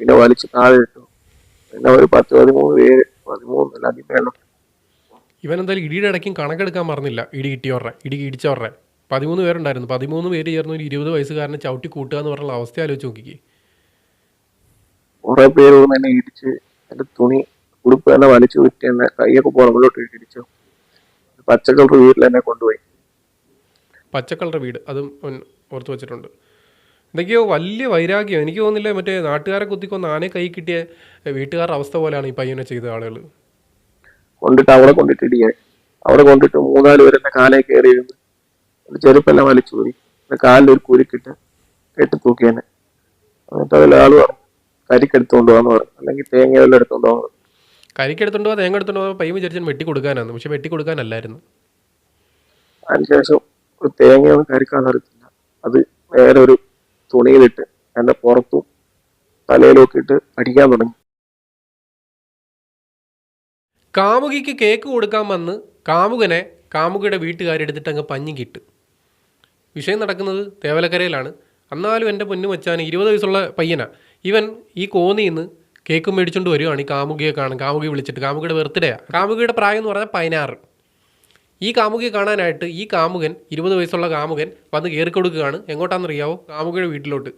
പിന്നെ വലിച്ച് താഴെ ഇട്ടു. പിന്നെ ഒരു പത്ത് പതിമൂന്ന് പേര് പതിമൂന്നല്ല അതിൽ ഇവൻ എന്തായാലും ഇടിയുടെ ഇടയ്ക്കും കണക്കെടുക്കാൻ മറന്നില്ല ഇടി കിട്ടിയവരുടെ ഇടി ഇടിച്ചവരുടെ. പതിമൂന്ന് പേരുണ്ടായിരുന്നു. പതിമൂന്ന് പേര് ചേർന്ന് ഒരു ഇരുപത് വയസ്സുകാരനെ ചവിട്ടി കൂട്ടുക എന്ന് പറഞ്ഞ അവസ്ഥ ആലോചിച്ച് നോക്കിക്കേ. കുറെ പേര് തന്നെ ഇടിച്ച് എന്റെ തുണി ഉടുപ്പ് തന്നെ വലിച്ചു വിറ്റ് എന്നെ കൈയൊക്കെ പുറകിലോട്ട് ഇടിച്ചു. പച്ചക്കളറ് വീട്ടിൽ എന്നെ കൊണ്ടുപോയി. പച്ചക്കളറ് വീട് അതും ഓർത്ത് വെച്ചിട്ടുണ്ട്. എന്തൊക്കെയോ വലിയ വൈരാഗ്യം. എനിക്ക് തോന്നുന്നില്ല മറ്റേ നാട്ടുകാരെ കുത്തിക്കൊന്ന് ആനെ കൈ കിട്ടിയ വീട്ടുകാരുടെ അവസ്ഥ പോലെയാണ് ഈ പയ്യനെ ചെയ്ത ആളുകൾ കൊണ്ടിട്ട് അവളെ കൊണ്ടിട്ട് ഇടിയെ. അവിടെ കൊണ്ടിട്ട് മൂന്നാൽ പേര് എന്റെ കാലേ കയറി ഇരുന്ന് ചെരുപ്പെല്ലാം വലിച്ചു പോയി കാലിൽ ഒരു കുരുക്കിട്ട് കെട്ടി തൂക്കി എന്നെ എന്നിട്ട് അതിൽ ആൾ പറഞ്ഞു കരിക്കെടുത്തോണ്ട് പോകാന്ന് പറഞ്ഞു. അല്ലെങ്കിൽ തേങ്ങ വല്ലതും എടുത്തോണ്ട് പോകാൻ കരിക്കെടുത്തോണ്ട് തേങ്ങ എടുത്തുണ്ടോ പയ്യൻ വിചാരിച്ചു വെട്ടി കൊടുക്കാനാണ് പക്ഷെ വെട്ടി കൊടുക്കാനല്ലായിരുന്നു. അതിനുശേഷം ഒരു തേങ്ങയൊന്നും കരിക്കാൻ അറിയത്തില്ല അത് വേറെ ഒരു തുണിയിലിട്ട് എന്റെ പുറത്തും തലയിലൊക്കെ ഇട്ട് അടിക്കാൻ തുടങ്ങി. കാമുകിക്ക് കേക്ക് കൊടുക്കാൻ വന്ന് കാമുകനെ കാമുകയുടെ വീട്ടുകാരെടുത്തിട്ട് അങ്ങ് പഞ്ഞി കിട്ട് വിഷയം നടക്കുന്നത് തേവലക്കരയിലാണ്. എന്നാലും എന്റെ പൊന്നു വച്ചാൻ ഇരുപത് വയസ്സുള്ള പയ്യനാ. ഇവൻ ഈ കോന്നിയിൽ നിന്ന് കേക്ക് മേടിച്ചുകൊണ്ട് വരുവാണ് ഈ കാമുകിയെ കാണാൻ. കാമുകി വിളിച്ചിട്ട്. കാമുകിയുടെ ബർത്ത്ഡേയാണ് കാമുകിയുടെ പ്രായം എന്ന് പറഞ്ഞാൽ പതിനാറ്. ഈ കാമുകിയെ കാണാനായിട്ട് ഈ കാമുകൻ ഇരുപത് വയസ്സുള്ള കാമുകൻ വന്ന് കയറി കൊടുക്കുകയാണ് എങ്ങോട്ടാണെന്നറിയാവോ? കാമുകിയുടെ വീട്ടിലോട്ട്.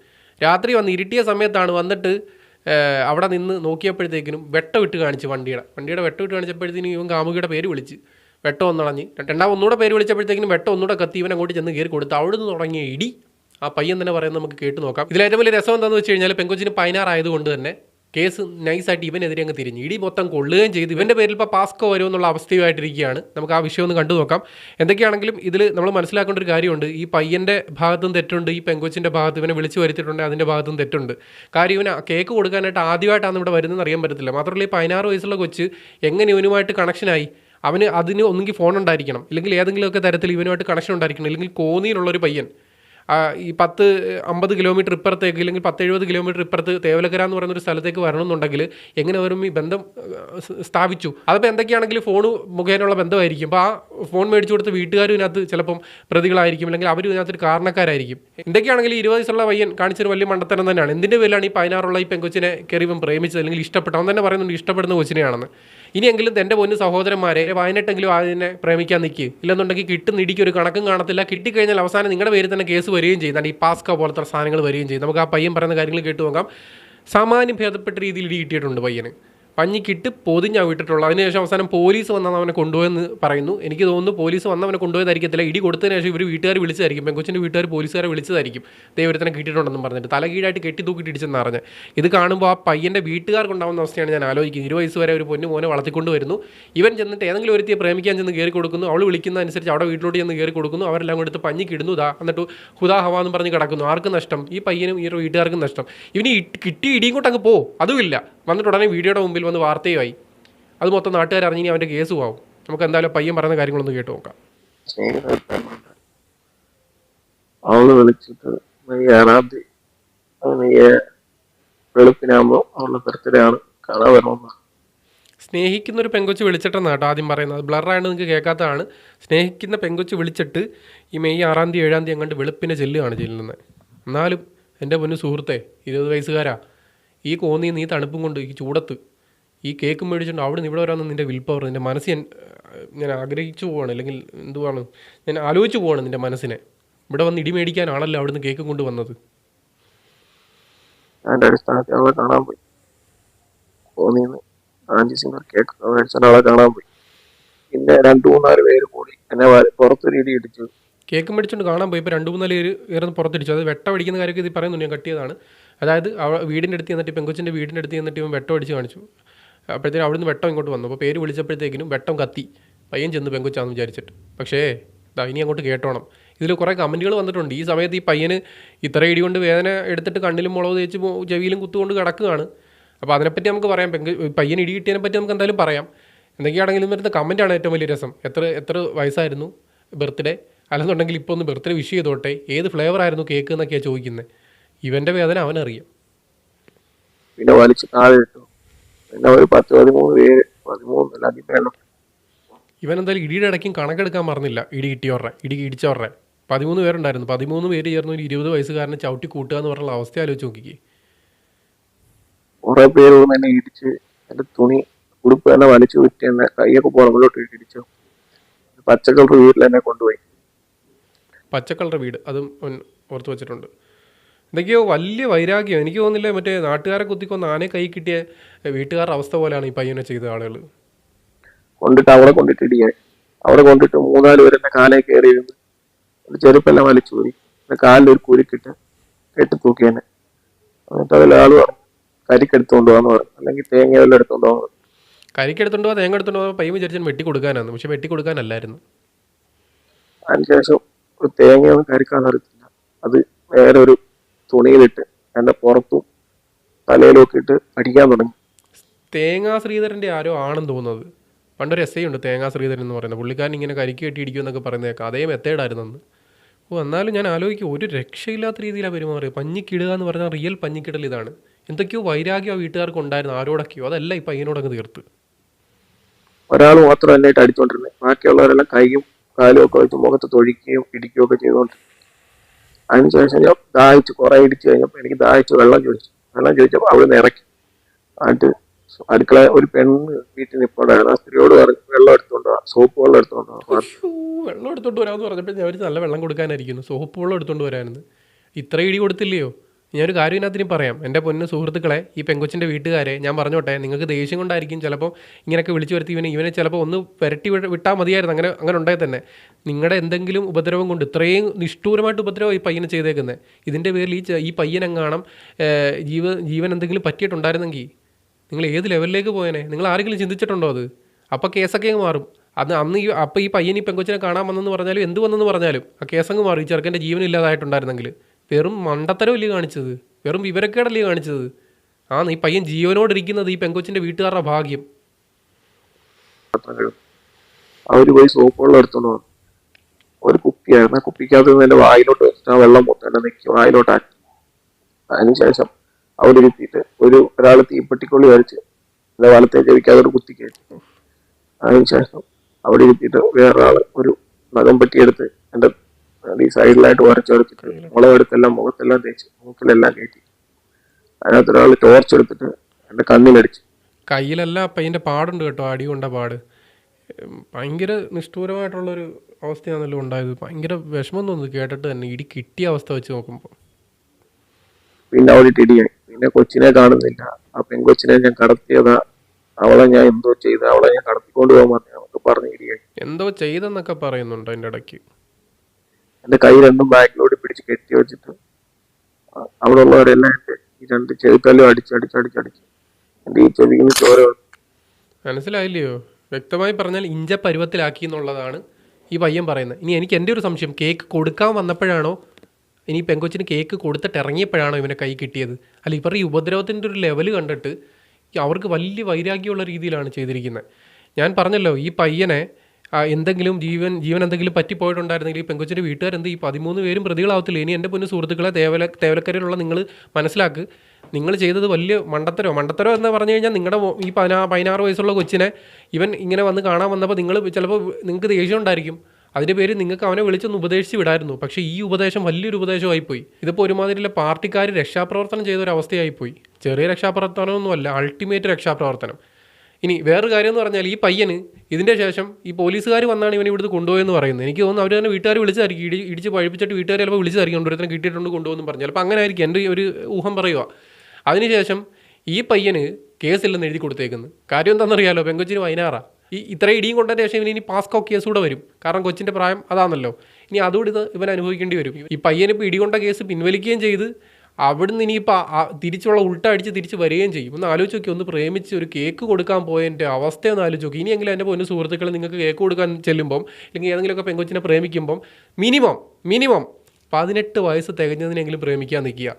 രാത്രി വന്ന് ഇരുട്ടിയ സമയത്താണ് വന്നിട്ട് അവിടെ നിന്ന് നോക്കിയപ്പോഴത്തേക്കിനും വെട്ടം ഇട്ട് കാണിച്ച് വണ്ടിയുടെ. വണ്ടിയുടെ വെട്ടം ഇട്ട് കാണിച്ചപ്പോഴത്തേനും ഇവൻ കാമുകിയുടെ പേര് വിളിച്ച് വെട്ടം ഒന്നളഞ്ഞ് രണ്ടാം ഒന്നുകൂടെ പേര് വിളിച്ചപ്പോഴത്തേക്കിനും വെട്ടം ഒന്നുകൂടെ കത്തി ഇവൻ അങ്ങോട്ട് ചെന്ന് കയറി കൊടുത്ത് അവിടെ നിന്ന് തുടങ്ങിയ ഇടി. ആ പയ്യൻ തന്നെ പറയുന്നത് നമുക്ക് കേട്ട് നോക്കാം. ഇതിൽ ഏറ്റവും വലിയ രസം എന്താണെന്ന് വെച്ച് കഴിഞ്ഞാൽ പെങ്കൊച്ചിന് പതിനാറായതുകൊണ്ട് തന്നെ കേസ് നൈസായിട്ട് ഇവനെതിരെ അങ്ങ് തിരിഞ്ഞു. ഇടി മൊത്തം കൊള്ളുകയും ചെയ്തു. ഇവന്റെ പേരിൽ ഇപ്പോൾ പാസ്കോ വരുമെന്നുള്ള അവസ്ഥയുമായിട്ടിരിക്കുകയാണ്. നമുക്ക് ആ വിഷയം ഒന്ന് കണ്ടു നോക്കാം. എന്തൊക്കെയാണെങ്കിലും ഇതിൽ നമ്മൾ മനസ്സിലാക്കേണ്ട ഒരു കാര്യമുണ്ട്. ഈ പയ്യന്റെ ഭാഗത്തും തെറ്റുണ്ട്. ഈ പെങ്കൊച്ചിന്റെ ഭാഗത്ത് ഇവനെ വിളിച്ചു വരുത്തിയിട്ടുണ്ട്. അതിന്റെ ഭാഗത്തും തെറ്റുണ്ട്. കാര്യം ഇവന് കേക്ക് കൊടുക്കാനായിട്ട് ആദ്യമായിട്ടാണ് ഇവിടെ വരുന്നതെന്ന് അറിയാൻ പറ്റത്തില്ല. മാത്രമല്ല ഈ പതിനാറ് വയസ്സുള്ള കൊച്ച് എങ്ങനെ ഇവനുമായിട്ട് കണക്ഷനായി അവന് അതിന് ഒന്നുകിൽ ഫോൺ ഉണ്ടായിരിക്കണം. ഇല്ലെങ്കിൽ ഏതെങ്കിലുമൊക്കെ തരത്തിൽ ഇവനുമായിട്ട് കണക്ഷൻ ഉണ്ടായിരിക്കണം. ഇല്ലെങ്കിൽ കോന്നിയിലുള്ളൊരു പയ്യൻ. ഈ പത്ത് അമ്പത് കിലോമീറ്റർ ഇപ്പുറത്തേക്ക് അല്ലെങ്കിൽ പത്ത് എഴുപത് കിലോമീറ്റർ ഇപ്പുറത്ത് തേവലക്കര എന്ന് പറയുന്ന ഒരു സ്ഥലത്തേക്ക് വരണമെന്നുണ്ടെങ്കിൽ എങ്ങനെ വരും ഈ ബന്ധം സ്ഥാപിച്ചു? അതിപ്പോൾ എന്തൊക്കെയാണെങ്കിലും ഫോൺ മുഖേനയുള്ള ബന്ധമായിരിക്കും. അപ്പോൾ ആ ഫോൺ മേടിച്ചു കൊടുത്ത വീട്ടുകാരും ഇതിനകത്ത് ചിലപ്പം പ്രതികളായിരിക്കും അല്ലെങ്കിൽ അവരും ഇതിനകത്തൊരു കാരണക്കാരായിരിക്കും. എന്തൊക്കെയാണെങ്കിലും ഇരുപത് വയസ്സുള്ള പയ്യൻ കാണിച്ചൊരു വലിയ മണ്ടത്തരം തന്നെയാണ്. എന്തിന്റെ പേരിലാണ് ഈ പതിനാറുള്ള ഈ പെങ്കൊച്ചിനെ കയറി പ്രേമിച്ചത് അല്ലെങ്കിൽ ഇഷ്ടപ്പെട്ടു അവൻ തന്നെ പറയുന്നുണ്ട് ഇഷ്ടപ്പെടുന്ന കൊച്ചിനെയാണെന്ന്. ഇനിയെങ്കിലും എന്റെ പൊന്ന് സഹോദരന്മാരെ വയനാട്ടെങ്കിലും അതിനെ പ്രേമിക്കാൻ നിൽക്കുക ഇല്ലെന്നുണ്ടെങ്കിൽ കിട്ടുന്ന ഇടിക്ക് ഒരു കണക്കും കാണത്തില്ല. കിട്ടിക്കഴിഞ്ഞാൽ അവസാനം നിങ്ങളുടെ പേരിൽ തന്നെ കേസ് വരികയും ചെയ്യും. ഈ പാസ്ക പോലത്തെ സാധനങ്ങൾ വരികയും ചെയ്യും. നമുക്ക് ആ പയ്യൻ പറയുന്ന കാര്യങ്ങൾ കേട്ടു നോക്കാം. സാമാന്യം ഭേദപ്പെട്ട രീതിയിൽ ഇടി കിട്ടിയിട്ടുണ്ട് പയ്യന്. പഞ്ഞിക്കിട്ട് പൊതിഞ്ഞാ വിട്ടിട്ടുള്ളൂ അതിനുശേഷം അവസാനം പോലീസ് വന്നാണ് അവനെ കൊണ്ടുപോയെന്ന് പറയുന്നു. എനിക്ക് തോന്നുന്നു പോലീസ് വന്ന് അവനെ കൊണ്ടുപോയതായിരിക്കത്തില്ല. ഇടി കൊടുത്തതിന് ശേഷം ഇവർ വീട്ടുകാർ വിളിച്ചതായിരിക്കും. പെങ്കൊച്ചിന്റെ വീട്ടുകാർ പോലീസുകാരെ വിളിച്ചതായിരിക്കും. ദൈവത്തിനെ കിട്ടിയിട്ടുണ്ടെന്നും പറഞ്ഞിട്ട്. തലകീഴായിട്ട് കെട്ടി തൂക്കിട്ട് ഇടിച്ചെന്ന് അറിഞ്ഞ്. ഇത് കാണുമ്പോൾ ആ പയ്യന്റെ വീട്ടുകാർക്കുണ്ടാവുന്ന അവസ്ഥയാണ് ഞാൻ ആലോചിക്കുന്നത്. ഇരുപത് വയസ്സ് വരെ ഒരു പൊന്നു മോനെ വളർത്തിക്കൊണ്ട് വരുന്നു. ഇവൻ ചെന്നിട്ട് ഏതെങ്കിലും ഒരുത്തിയെ പ്രേമിക്കാൻ ചെന്ന് കയറി കൊടുക്കുന്നു. അവൾ വിളിക്കുന്ന അനുസരിച്ച് അവിടെ വീട്ടിലോട്ട് ചെന്ന് കയറി കൊടുക്കുന്നു. അവരെല്ലാം കൊടുത്ത് എടുത്ത് പഞ്ഞി കിടുന്നു. ഇതാ എന്നിട്ട് ഹുദാ ഹവ എന്ന് പറഞ്ഞ് കിടക്കുന്നു. ആർക്ക് നഷ്ടം. ഈ പയ്യനും ഈ വീട്ടുകാർക്കും നഷ്ടം. ഇവന് കിട്ടി ഇടിയും അങ്ങ് പോ. അതുമില്ല വന്നിട്ട് ഉടനെ വീഡിയോയുടെ മുമ്പിൽ വന്ന് വാർത്തയുമായി. അത് മൊത്തം നാട്ടുകാർ അറിഞ്ഞ് ഇനി അവന്റെ കേസ് പോവും. നമുക്ക് എന്തായാലും പയ്യൻ പറയുന്ന കാര്യങ്ങളൊന്ന് കേട്ട് നോക്കാം. അവൾ വിളിച്ചിട്ട് ഏഴാം തീയതി അവളുടെ ബർത്ത്ഡേ ആണ് കാണാൻ സ്നേഹിക്കുന്ന ഒരു പെങ്കൊച്ച് വിളിച്ചിട്ടെന്നാണ് കേട്ടോ ആദ്യം പറയുന്നത്. ബ്ലറായിട്ട് നിങ്ങൾക്ക് കേൾക്കാത്തതാണ്. സ്നേഹിക്കുന്ന പെങ്കൊച്ച് വിളിച്ചിട്ട് ഈ മെയ് ആറാം തീയതി ഏഴാം തീയതി അങ്ങോട്ട് വെളുപ്പിനെ ചെല്ലുകയാണ് ചെല്ലുന്നത് എന്നാലും എന്റെ പൊന്നു സുഹൃത്തെ ഇരുപത് വയസ്സുകാരാ. ഈ കോന്നി നീ തണുപ്പും കൊണ്ട് ഈ ചൂടത്ത് ഈ കേക്ക് മേടിച്ചുകൊണ്ട് അവിടെ നിന്ന് ഇവിടെ വരാമെന്ന് നിന്റെ വിൽ പവർ നിന്റെ മനസ്സ് ഞാൻ ഞാൻ ആഗ്രഹിച്ചു പോവാണ് അല്ലെങ്കിൽ എന്തുവാണ്? ഞാൻ ആലോചിച്ച് പോവാണ് നിന്റെ മനസ്സിനെ. ഇവിടെ വന്ന് ഇടി മേടിക്കാനാണല്ലോ അവിടുന്ന് കേക്ക് കൊണ്ട് വന്നത്. അതിന്റെ അടിസ്ഥാനത്തിൽ അവളെ കാണാൻ പോയി. തോന്നിന്ന് ആഞ്ചി സിംഗർ കേക്ക് മേടിച്ചോണ്ട് കാണാൻ പോയി. പിന്നെ രണ്ടു മൂന്നാൽ പേര് കൂടി എന്നെ വ- പുറത്തൊരു ഇടി ഇടിച്ചു. കേക്ക് മേടിച്ചുകൊണ്ട് കാണാൻ പോയി. ഇപ്പോൾ രണ്ട് മൂന്നാൽ പേര് ഇറന്ന് പുറത്തിടിച്ചു. അത് വെട്ടം അടിക്കുന്ന കാര്യമൊക്കെ ഇത് പറയുന്നു ഞാൻ കട്ടിയതാണ് അതായത് വീടിന്റെ വീടിന്റെ അടുത്ത് ചെന്നിട്ട് പെങ്കൊച്ചിന്റെ വീടിന്റെ അടുത്ത് ചെന്നിട്ട് ഇവൻ വെട്ടം അടിച്ച് കാണിച്ചു. അപ്പോഴത്തേനും അവിടുന്ന് വെട്ടം ഇങ്ങോട്ട് വന്നു. അപ്പോൾ പേര് വിളിച്ചപ്പോഴത്തേക്കിനും വെട്ടം കത്തി. പയ്യൻ ചെന്ന് പെങ്കുച്ചാന്ന് വിചാരിച്ചിട്ട്. പക്ഷേ ഇതാ ഇനി അങ്ങോട്ട് കേട്ടോണം. ഇതിൽ കുറേ കമന്റുകൾ വന്നിട്ടുണ്ട്. ഈ സമയത്ത് ഈ പയ്യന് ഇത്ര ഇടി കൊണ്ട് വേദന എടുത്തിട്ട് കണ്ണിലും മുളക് തേച്ച് ചെവിയിലും കുത്തുകൊണ്ട് കിടക്കുകയാണ്. അപ്പോൾ അതിനെപ്പറ്റി നമുക്ക് പറയാം. പെങ്ക് പയ്യൻ ഇടി കിട്ടിയതിനെ പറ്റി നമുക്ക് എന്തായാലും പറയാം. എന്തൊക്കെയാണെങ്കിലും വരുന്ന കമന്റാണ് ഏറ്റവും വലിയ രസം. എത്ര എത്ര വയസ്സായിരുന്നു ബർത്ത്ഡേ? അല്ലെന്നുണ്ടെങ്കിൽ ഇപ്പോൾ ഒന്ന് ബർത്ത്ഡേ വിഷ് ചെയ്തോട്ടെ. ഏത് ഫ്ലേവർ ആയിരുന്നു കേക്ക് എന്നൊക്കെയാണ് ചോദിക്കുന്നത് ഇവന്റെ വേദന അവനറിയാം. പിന്നെ വലിച്ചു താഴെ ഇട്ടു. പിന്നെ ഒരു പത്ത് പതിമൂന്ന് പേര് പതിമൂന്നല്ല അതിപ്പോ ഇവൻ എന്തായാലും ഇടിയുടെ ഇടയ്ക്കും കണക്കെടുക്കാൻ പറഞ്ഞില്ല ഇടി കിട്ടിയവരുടെ ഇടി ഇടിച്ചവരുടെ. പതിമൂന്ന് പേരുണ്ടായിരുന്നു പതിമൂന്ന് പേര് ചേർന്ന് ഒരു ഇരുപത് വയസ്സുകാരനെ ചവിട്ടി കൂട്ടുക എന്ന് പറഞ്ഞുള്ള അവസ്ഥ ആലോചിച്ച് നോക്കിക്കേ. കുറെ പേര് തന്നെ ഇടിച്ച് എന്റെ തുണി ഉടുപ്പ് തന്നെ വലിച്ചു കുറ്റി എന്നെ കൈയൊക്കെ പുറകിലോട്ട് ഇടിച്ചു. പച്ചക്കളറ് വീട്ടിൽ എന്നെ കൊണ്ടുപോയി. പച്ചക്കളറ് വീട് അതും ഓർത്ത് വെച്ചിട്ടുണ്ട്. എന്തൊക്കെയോ വലിയ വൈരാഗ്യം. എനിക്ക് തോന്നില്ല മറ്റേ നാട്ടുകാരെ കുത്തിക്കൊന്ന് ആനെ കൈ കിട്ടിയ വീട്ടുകാരുടെ അവസ്ഥ പോലെയാണ് ഈ പയ്യനെ ചെയ്ത ആളുകൾ കൊണ്ടിട്ട് അവിടെ കൊണ്ടിട്ട് ഇടിയായി അവിടെ കൊണ്ടിട്ട് മൂന്നാൽ പേര് എന്നെ കാലേ കയറി ഇരുന്ന് ചെരുപ്പെല്ലാം വലിച്ചു പോയി കാലിൽ ഒരു കുരുക്കിട്ട് കെട്ടി തൂക്കി എന്നെ എന്നിട്ട് അതിൽ ആൾ പറഞ്ഞു കരിക്കെടുത്തോണ്ട് പോകാന്ന് പറഞ്ഞു. അല്ലെങ്കിൽ തേങ്ങ വല്ലതും എടുത്തോണ്ട് പോകാൻ കരിക്കെടുത്തോണ്ട് പോകാൻ തേങ്ങ എടുത്തോണ്ട് പോകാൻ പയ്യൻ വിചാരിച്ചാൽ വെട്ടി കൊടുക്കാനാണ്. പക്ഷെ വെട്ടി കൊടുക്കാനല്ലായിരുന്നു. അതിനുശേഷം ഒരു തേങ്ങയൊന്നും കരിക്കാൻ അറിയത്തില്ല അത് വേറെ ഒരു തുണിയിലിട്ട് എന്റെ പുറത്തും തലയിലൊക്കെ ഇട്ട് അടിക്കാൻ തുടങ്ങി. തേങ്ങാ ശ്രീധരന്റെ ആരോ ആണെന്ന് തോന്നുന്നത്. പണ്ടൊരു എസ് ഐ ഉണ്ട് തേങ്ങാ ശ്രീധരൻ എന്ന് പറയുന്നത്. പുള്ളിക്കാരൻ ഇങ്ങനെ കരിക്ക് കെട്ടി ഇടിക്കുമെന്നൊക്കെ പറയുന്നേക്കാം അതേ മെത്തേഡായിരുന്നു അന്ന്. ഓ എന്നാലും ഞാൻ ആലോചിക്കും ഒരു രക്ഷയില്ലാത്ത രീതിയിലാണ് പെരുമാറിയത് പഞ്ഞിക്കിടുക എന്ന് പറഞ്ഞാൽ റിയൽ പഞ്ഞിക്കിടൽ ഇതാണ്. എന്തൊക്കെയോ വൈരാഗ്യം ആ വീട്ടുകാർക്ക് ഉണ്ടായിരുന്നു ആരോടൊക്കെയോ. അതല്ല ഈ പയ്യനോടങ്ങ് തീർത്ത്. ഒരാൾ മാത്രം എന്നെ ഇട്ട് അടിച്ചോണ്ടിരുന്നത് ബാക്കിയുള്ളവരെല്ലാം കൈയും കാലും ഒക്കെ വെച്ച് മുഖത്ത് തൊഴിക്കുകയും ഇടിക്കുകയും ഒക്കെ ചെയ്തോണ്ട് അതിനുശേഷം ഞാൻ ദാഹിച്ച് കുറെ ഇടിച്ചു കഴിഞ്ഞപ്പോൾ എനിക്ക് ദാഹിച്ച് വെള്ളം ചോദിച്ചു. വെള്ളം ചോദിച്ചപ്പോൾ അവിടെ നിന്ന് ഇറക്കി. എന്നിട്ട് അടുക്കള ഒരു പെണ്ണ് വീട്ടിൽ നിൽപ്പുണ്ടായിരുന്നു ആ സ്ത്രീയോട് പറഞ്ഞു വെള്ളം എടുത്തോണ്ട് സോപ്പ് വെള്ളം എടുത്തോണ്ട് വാ." പറഞ്ഞു. ശ്ശൂ, വെള്ളം എടുത്തോണ്ട് വരാമെന്ന് പറഞ്ഞപ്പോൾ വിചാരിച്ചു നല്ല വെള്ളം കൊടുക്കാനായിരിക്കുന്നു. സോപ്പ് വെള്ളം എടുത്തോണ്ട് വരാനെന്ന് ഇത്ര ഇടി കൊടുത്തില്ലയോ? ഞാനൊരു കാര്യം ഇതിനകത്തിനും പറയാം. എന്റെ പൊന്ന് സുഹൃത്തുക്കളെ ഈ പെങ്കൊച്ചിന്റെ വീട്ടുകാരെ ഞാൻ പറഞ്ഞോട്ടെ നിങ്ങൾക്ക് ദേഷ്യം കൊണ്ടായിരിക്കും ചിലപ്പോൾ ഇങ്ങനെയൊക്കെ വിളിച്ചു വരുത്തി ഇവനെ ഇവനെ ചിലപ്പോൾ ഒന്ന് വരട്ടി വിട- വിട്ടാൽ മതിയായിരുന്നു. അങ്ങനെ അങ്ങനെ ഉണ്ടായി തന്നെ. നിങ്ങളുടെ എന്തെങ്കിലും ഉപദ്രവം കൊണ്ട് ഇത്രയും നിഷ്ഠൂരമായിട്ട് ഉപദ്രവം ഈ പയ്യനെ ചെയ്തേക്കുന്നത് ഇതിന്റെ പേരിൽ ഈ ഈ പയ്യനെങ്ങാണം ജീവ ജീവൻ എന്തെങ്കിലും പറ്റിയിട്ടുണ്ടായിരുന്നെങ്കിൽ നിങ്ങൾ ഏത് ലെവലിലേക്ക് പോയനെ? നിങ്ങൾ ആരെങ്കിലും ചിന്തിച്ചിട്ടുണ്ടോ അത്? അപ്പോൾ കേസൊക്കെ അങ്ങ് മാറും. അത് അന്ന് ഈ അപ്പോൾ ഈ പയ്യൻ ഈ പെങ്കൊച്ചിനെ കാണാൻ വന്നെന്ന് പറഞ്ഞാലും എന്ത് വന്നെന്ന് പറഞ്ഞാലും ആ കേസങ്ങ് മാറി. ചെറുക്കന്റെ ജീവൻ ഇല്ലാതായിട്ടുണ്ടായിരുന്നെങ്കിൽ വെറും മണ്ടത്തരമല്ലേ കാണിച്ചത്? വെറും വിവരക്കേടല്ലേ കാണിച്ചത്? ആ ഈ പയ്യൻ ജീവനോടിരിക്കുന്നത് ഈ പെങ്കൊച്ചിന്റെ വീട്ടുകാരുടെ ഭാഗ്യം. അവർ പോയി സോപ്പ് ഒരു കുപ്പിയായിരുന്നു. ആ കുപ്പിക്കകത്ത് നിന്ന് എന്റെ വായിലോട്ട് വെച്ചിട്ട് ആ വെള്ളം മൊത്തം എന്നെ നിൽക്കി വായിലോട്ടാക്കി അതിനുശേഷം അവരിരുത്തിയിട്ട് ഒരു ഒരാൾ തീപ്പെട്ടിക്കൊള്ളി വരച്ച് എന്റെ വലത്തെ ചെവിക്ക് അതൊരു കുത്തി കയറ്റി. അതിനുശേഷം അവിടെ ഇരുത്തിയിട്ട് വേറൊരാൾ ഒരു നഖം പെട്ടിയെടുത്ത് എന്റെ ഈ സൈഡിലായിട്ട് വരച്ചെടുത്തിട്ട് മുളകെടുത്തെല്ലാം മുഖത്തെല്ലാം തേച്ച് മൂക്കിലെല്ലാം കയറ്റി. അതിനകത്ത് ഒരാൾ ടോർച്ച് എടുത്തിട്ട് എന്റെ കണ്ണിലടിച്ചു. കയ്യിലല്ല പയ്യന്റെ പാടുണ്ട് കേട്ടോ അടി കൊണ്ട പാട്. ഭയങ്കര നിഷ്ഠൂരമായിട്ടുള്ള ഒരു അവസ്ഥയാണല്ലോ ഉണ്ടായത്. ഭയങ്കര വിഷമം തോന്നുന്നു കേട്ടിട്ട് തന്നെ ഇടി കിട്ടിയ അവസ്ഥ വെച്ച് നോക്കുമ്പോൾ പിന്നെ അവളിട്ട് ഇടിയായി. പിന്നെ കൊച്ചിനെ കാണുന്നില്ല. ആ പെൺകൊച്ചിനെ ഞാൻ കടത്തിയതാ. അവളെ ഞാൻ എന്തോ ചെയ്ത അവളെ ഞാൻ കടത്തിക്കൊണ്ട് പോകാൻ പറഞ്ഞു പറഞ്ഞു ഇടിയായി. എന്തോ ചെയ്തെന്നൊക്കെ പറയുന്നുണ്ട് അതിന്റെ ഇടയ്ക്ക്. എന്റെ കൈ രണ്ടും ബാക്കിലോട്ട് പിടിച്ച് കെട്ടി വെച്ചിട്ട് അവിടെ ഉള്ളവരെല്ലാം ഈ രണ്ട് ചെവിക്കല്ലും അടിച്ചടിച്ചടിച്ചടിച്ച് അടിച്ച് അടിച്ച് അടിച്ച്. എന്റെ ഈ ചെവിന്ന് ചോര. മനസ്സിലായില്ലയോ? വ്യക്തമായി പറഞ്ഞാൽ ഇഞ്ച പരുവത്തിലാക്കി എന്നുള്ളതാണ് ഈ പയ്യൻ പറയുന്നത്. ഇനി എനിക്ക് എന്റെ ഒരു സംശയം കേക്ക് കൊടുക്കാൻ വന്നപ്പോഴാണോ ഇനി പെങ്കൊച്ചിന് കേക്ക് കൊടുത്തിട്ട് ഇറങ്ങിയപ്പോഴാണോ ഇവനെ കൈ കിട്ടിയത്? അല്ല ഇവരുടെ ഈ ഉപദ്രവത്തിന്റെ ഒരു ലെവൽ കണ്ടിട്ട് അവർക്ക് വലിയ വൈരാഗ്യമുള്ള രീതിയിലാണ് ചെയ്തിരിക്കുന്നത്. ഞാൻ പറഞ്ഞല്ലോ ഈ പയ്യനെ എന്തെങ്കിലും ജീവൻ ജീവൻ എന്തെങ്കിലും പറ്റിപ്പോയിട്ടുണ്ടായിരുന്നെങ്കിൽ ഈ പെങ്കൊച്ചിന്റെ വീട്ടുകാരെന്ത് ഈ പതിമൂന്ന് പേരും പ്രതികളാവത്തില്ല? ഇനി എന്റെ പൊന്നു സുഹൃത്തുക്കളെ തേവല തേവലക്കരയിലുള്ള നിങ്ങൾ മനസ്സിലാക്ക്. നിങ്ങൾ ചെയ്തത് വലിയ മണ്ടത്തരോ മണ്ടത്തരോ എന്ന് പറഞ്ഞു കഴിഞ്ഞാൽ നിങ്ങളുടെ ഈ പതിനാ പതിനാറ് വയസ്സുള്ള കൊച്ചിനെ ഇവൻ ഇങ്ങനെ വന്ന് കാണാൻ വന്നപ്പോൾ നിങ്ങൾ ചിലപ്പോൾ നിങ്ങൾക്ക് ദേഷ്യം ഉണ്ടായിരിക്കും. അതിന്റെ പേര് നിങ്ങൾക്ക് അവനെ വിളിച്ചൊന്ന് ഉപദേശിച്ച് വിടായിരുന്നു. പക്ഷേ ഈ ഉപദേശം വലിയൊരു ഉപദേശമായിപ്പോയി. ഇതിപ്പോൾ ഒരുമാതിരിയുള്ള പാർട്ടിക്കാർ രക്ഷാപ്രവർത്തനം ചെയ്ത ഒരു അവസ്ഥയായിപ്പോയി ചെറിയ രക്ഷാപ്രവർത്തനമൊന്നുമല്ല അൾട്ടിമേറ്റ് രക്ഷാപ്രവർത്തനം. ഇനി വേറൊരു കാര്യം എന്ന് പറഞ്ഞാൽ ഈ പയ്യന് ഇതിന്റെ ശേഷം ഈ പോലീസുകാർ വന്നാണ് ഇവനെ ഇവിടുന്ന് കൊണ്ടുപോയെന്ന് പറയുന്നത്. എനിക്ക് തോന്നുന്നു അവർ തന്നെ വീട്ടുകാർ വിളിച്ചായിരിക്കും ഇടി ഇടിച്ച് പഴിപ്പിച്ചിട്ട് വീട്ടുകാർ ചിലപ്പോൾ വിളിച്ചായിരിക്കും കൊണ്ടുവരുത്തനെ കിട്ടിയിട്ടുണ്ട് കൊണ്ടുപോകുന്നു പറഞ്ഞു. ചിലപ്പോൾ അങ്ങനെ ആയിരിക്കും എന്റെ ഒരു ഊഹം പറയുക. അതിനുശേഷം ഈ പയ്യന് കേസില്ലെന്ന് എഴുതി കൊടുത്തേക്കുന്നു. കാര്യം എന്താണെന്നറിയാലോ? പെങ്കൊച്ചിന് വൈനാറാ ഈ ഇത്ര ഇടിയും കൊണ്ടതിന് ശേഷം ഇനി പാസ്കോ കേസ് കൂടെ വരും. കാരണം കൊച്ചിന്റെ പ്രായം അതാണല്ലോ. ഇനി അതുകൂടി ഇത് ഇവൻ അനുഭവിക്കേണ്ടി വരും. ഈ പയ്യനിപ്പോൾ ഇടികൊണ്ട കേസ് പിൻവലിക്കുകയും ചെയ്ത് അവിടുന്ന് ഇനിയിപ്പോൾ തിരിച്ചുള്ള ഉൾട്ട അടിച്ച് തിരിച്ച് വരികയും ചെയ്യും. ഒന്ന് ആലോചിച്ച് നോക്കി ഒന്ന് പ്രേമിച്ച് ഒരു കേക്ക് കൊടുക്കാൻ പോയതിന്റെ അവസ്ഥ ഒന്ന് ആലോചിച്ച് നോക്കി ഇനിയെങ്കിലും എന്റെ പൊന്നു സുഹൃത്തുക്കൾ നിങ്ങൾക്ക് കേക്ക് കൊടുക്കാൻ ചെല്ലുമ്പം അല്ലെങ്കിൽ ഏതെങ്കിലുമൊക്കെ പെങ്കൊച്ചിനെ പ്രേമിക്കുമ്പം മിനിമം മിനിമം പതിനെട്ട് വയസ്സ് തികഞ്ഞതിനെങ്കിലും പ്രേമിക്കാൻ നിൽക്കുക.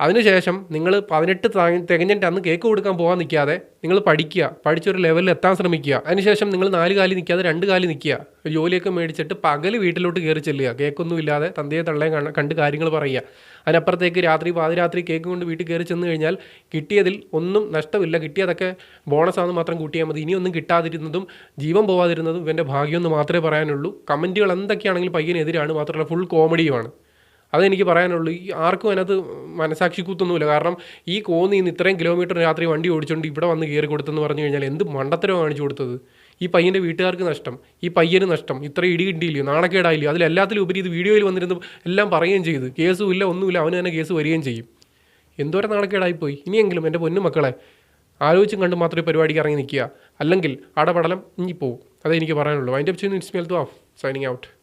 അതിനുശേഷം നിങ്ങൾ പതിനെട്ട് തികഞ്ഞിട്ട് അന്ന് കേക്ക് കൊടുക്കാൻ പോകാൻ നിൽക്കാതെ നിങ്ങൾ പഠിക്കുക. പഠിച്ചൊരു ലെവലിൽ എത്താൻ ശ്രമിക്കുക. അതിനുശേഷം നിങ്ങൾ നാല് കാലി നിൽക്കാതെ രണ്ട് കാലി നിൽക്കുക. ജോലിയൊക്കെ മേടിച്ചിട്ട് പകൽ വീട്ടിലോട്ട് കയറി ചെല്ലുക. കേക്കൊന്നും ഇല്ലാതെ തന്തയെ തള്ളയും കാണ- കണ്ട് കാര്യങ്ങൾ പറയുക. അതിനപ്പുറത്തേക്ക് രാത്രി പാതിരാത്രി കേക്ക് കൊണ്ട് വീട്ടിൽ കയറി ചെന്ന് കഴിഞ്ഞാൽ കിട്ടിയതിൽ ഒന്നും നഷ്ടമില്ല. കിട്ടിയതൊക്കെ ബോണസാണെന്ന് മാത്രം കൂട്ടിയാൽ മതി. ഇനിയൊന്നും കിട്ടാതിരുന്നതും ജീവൻ പോവാതിരുന്നതും ഇവന്റെ ഭാഗ്യമെന്ന് മാത്രമേ പറയാനുള്ളൂ. കമന്റുകൾ എന്തൊക്കെയാണെങ്കിലും പയ്യനെതിരാണ്. മാത്രമല്ല ഫുൾ കോമഡിയുമാണ് അതെനിക്ക് പറയാനുള്ളൂ ഈ ആർക്കും അതിനകത്ത് മനസാക്ഷി കൂത്തൊന്നുമില്ല. കാരണം ഈ കോന്നി ഇന്ന് ഇത്രയും കിലോമീറ്റർ രാത്രി വണ്ടി ഓടിച്ചുകൊണ്ട് ഇവിടെ വന്ന് കയറി കൊടുത്തെന്ന് പറഞ്ഞു കഴിഞ്ഞാൽ എന്ത് മണ്ടത്തരം കാണിച്ചു കൊടുത്തത്? ഈ പയ്യന്റെ വീട്ടുകാർക്ക് നഷ്ടം ഈ പയ്യന് നഷ്ടം ഇത്ര ഇടി കിട്ടിയില്ലയോ നാണക്കേടായില്ലയോ അതിലെല്ലാത്തിലും ഉപരി ഇത് വീഡിയോയിൽ വന്നിരുന്ന് എല്ലാം പറയുകയും ചെയ്തു. കേസും ഇല്ല ഒന്നുമില്ല അവന് തന്നെ കേസ് വരികയും ചെയ്യും. എന്തോരം നാണക്കേടായിപ്പോയി ഇനിയെങ്കിലും എന്റെ പൊന്നു മക്കളെ ആലോചിച്ചും കണ്ട് മാത്രമേ പരിപാടിക്ക് ഇറങ്ങി നിൽക്കുക. അല്ലെങ്കിൽ അടപടലം ഇനി പോവും അതേ എനിക്ക് പറയാനുള്ളൂ. അതിന്റെ ചെയ്യുന്ന ഇറ്റ്സ് സൈനിങ് ഔട്ട്